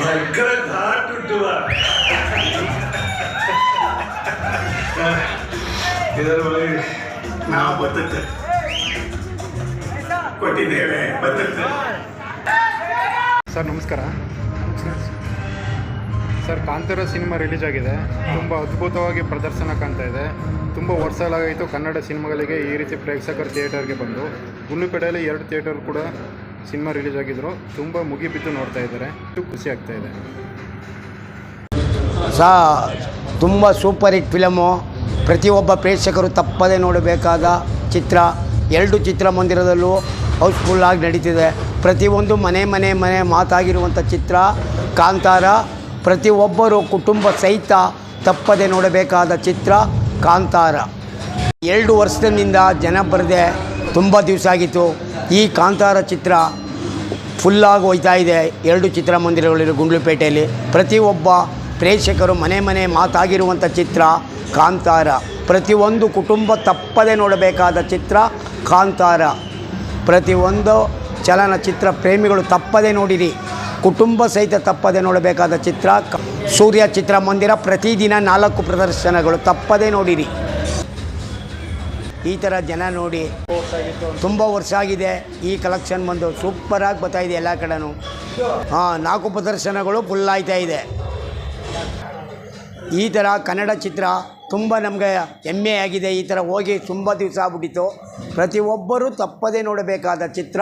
ಭಯಂಕರ ಘಾಟ್ ಉಂಟು ಇದರ ಒಳಗೆ ನಾವು ಕೊಟ್ಟಿದ್ದೇವೆ ಸರ್ ನಮಸ್ಕಾರ. ಸರ್ ಕಾಂತಾರ ಸಿನಿಮಾ ರಿಲೀಸ್ ಆಗಿದೆ. ತುಂಬ ಅದ್ಭುತವಾಗಿ ಪ್ರದರ್ಶನ ಕಾಣ್ತಾ ಇದೆ. ತುಂಬ ವರ್ಷಗಳಾಗಿತ್ತು ಕನ್ನಡ ಸಿನಿಮಾಗಳಿಗೆ ಈ ರೀತಿ ಪ್ರೇಕ್ಷಕರು ಥಿಯೇಟರ್ಗೆ ಬಂದು. ಗುಂಡ್ಲುಪೇಟೆಯಲ್ಲಿ ಎರಡು ಥಿಯೇಟರ್ ಕೂಡ ಸಿನಿಮಾ ರಿಲೀಸ್ ಆಗಿದ್ರು, ತುಂಬ ಮುಗಿಬಿದ್ದು ನೋಡ್ತಾ ಇದ್ದಾರೆ. ಖುಷಿ ಆಗ್ತಾ ಇದೆ. ಸಾ, ತುಂಬ ಸೂಪರ್ ಹಿಟ್ ಫಿಲಮು ಪ್ರತಿಯೊಬ್ಬ ಪ್ರೇಕ್ಷಕರು ತಪ್ಪದೇ ನೋಡಬೇಕಾದ ಚಿತ್ರ. ಎರಡು ಚಿತ್ರಮಂದಿರದಲ್ಲೂ ಹೌಸ್ಫುಲ್ಲಾಗಿ ನಡೀತಿದೆ. ಪ್ರತಿಯೊಂದು ಮನೆ ಮನೆ ಮನೆ ಮಾತಾಗಿರುವಂಥ ಚಿತ್ರ. ಕಾಂತಾರ, ಪ್ರತಿಯೊಬ್ಬರು ಕುಟುಂಬ ಸಹಿತ ತಪ್ಪದೆ ನೋಡಬೇಕಾದ ಚಿತ್ರ ಕಾಂತಾರ. ಎರಡು ವರ್ಷದಿಂದ ಜನ ಬರದೆ ತುಂಬ ದಿವಸ ಆಗಿತ್ತು. ಈ ಕಾಂತಾರ ಚಿತ್ರ ಫುಲ್ಲಾಗಿ ಹೋಯ್ತಾ ಇದೆ. ಎರಡು ಚಿತ್ರಮಂದಿರಗಳಿರೋ ಗುಂಡ್ಲುಪೇಟೆಯಲ್ಲಿ. ಪ್ರತಿಯೊಬ್ಬ ಪ್ರೇಕ್ಷಕರು ಮನೆ ಮನೆ ಮಾತಾಗಿರುವಂಥ ಚಿತ್ರ ಕಾಂತಾರ. ಪ್ರತಿಯೊಂದು ಕುಟುಂಬ ತಪ್ಪದೆ ನೋಡಬೇಕಾದ ಚಿತ್ರ ಕಾಂತಾರ. ಪ್ರತಿಯೊಂದು ಚಲನಚಿತ್ರ ಪ್ರೇಮಿಗಳು ತಪ್ಪದೆ ನೋಡಿರಿ. ಕುಟುಂಬ ಸಹಿತ ತಪ್ಪದೆ ನೋಡಬೇಕಾದ ಚಿತ್ರ ಸೂರ್ಯ ಚಿತ್ರಮಂದಿರ ಪ್ರತಿದಿನ ನಾಲ್ಕು ಪ್ರದರ್ಶನಗಳು ತಪ್ಪದೆ ನೋಡಿರಿ. ಈ ಥರ ಜನ ನೋಡಿ ತುಂಬ ವರ್ಷ ಆಗಿದೆ. ಈ ಕಲೆಕ್ಷನ್ ಬಂದು ಸೂಪರಾಗಿ ಬರ್ತಾ ಇದೆ ಎಲ್ಲ ಕಡೆನೂ. ಹಾಂ, ನಾಲ್ಕು ಪ್ರದರ್ಶನಗಳು ಫುಲ್ ಆಯ್ತಾ ಇದೆ. ಈ ಥರ ಕನ್ನಡ ಚಿತ್ರ ತುಂಬ ನಮಗೆ ಹೆಮ್ಮೆ ಆಗಿದೆ. ಈ ಥರ ಹೋಗಿ ತುಂಬ ದಿವಸ ಆಗ್ಬಿಟ್ಟಿತ್ತು. ಪ್ರತಿಯೊಬ್ಬರೂ ತಪ್ಪದೇ ನೋಡಬೇಕಾದ ಚಿತ್ರ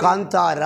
ಕಾಂತಾರ.